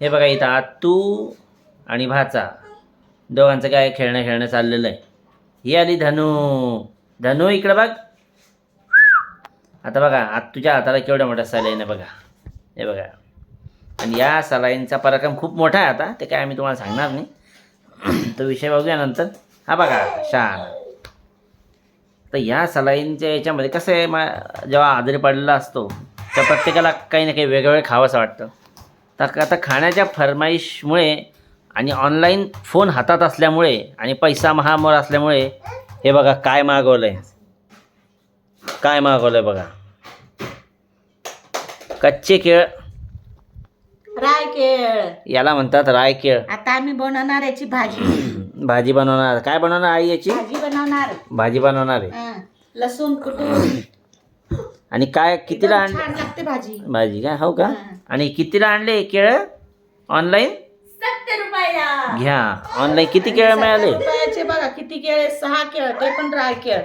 हे बघा इथं आतू आणि भाचा. दोघांचं काय खेळणं खेळणं चाललेलं आहे. ही आली धनू. धनू इकडं बघ. आता बघा आत्तूच्या हाताला केवढं मोठं सलाईन आहे बघा. हे बघा. आणि या सलाईनचा पराक्रम खूप मोठा आहे आता. ते काय आम्ही तुम्हाला सांगणार नाही. तो विषय बघूया नंतर. हा बघा शान. तर या सलाईनच्या याच्यामध्ये कसं आहे मा जेव्हा आजारी पडलेला असतो त्या प्रत्येकाला काही ना काही वेगवेगळं खावंसं वाटतं. तर आता खाण्याच्या फरमाईशमुळे आणि ऑनलाईन फोन हातात असल्यामुळे आणि पैसा महामोर असल्यामुळे हे बघा काय मागवलं आहे काय मागवलं आहे बघा. कच्चे केळ. रायकेळ याला म्हणतात रायकेळ आता आम्ही बनवणार याची भाजी. भाजी बनवणार. काय बनवणार आई याची? भाजी बनवणार. भाजी बनवणार आहे. लसूण कुटून आणि काय कितीला छान लागते भाजी. भाजी काय हो का? हं. आणि कितीला आणले केळ? ऑनलाईन सत्तर रुपयाला. घ्या. ऑनलाईन किती केळ मिळाले? रुपयाचे बघा किती केळ सहा केळ ते पण रायकेळ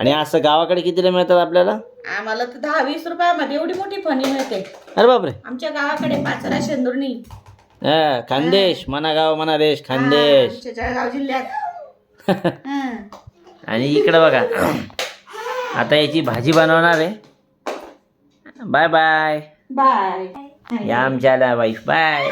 आणि असं गावाकडे कितीला मिळतात आपल्याला? आम्हाला तर दहा वीस रुपयामध्ये एवढी मोठी फणी मिळते. अरे बापरे. आमच्या गावाकडे पाचरा शेंदुर्णी. हा खानदेश मना गाव मना देश खानदेश. आमच्या जळगाव जिल्ह्यात. हं. आणि इकडं बघा. आता याची भाजी बनवणार आहे. Bye bye. बाय. या आमच्या वाईफ बाय.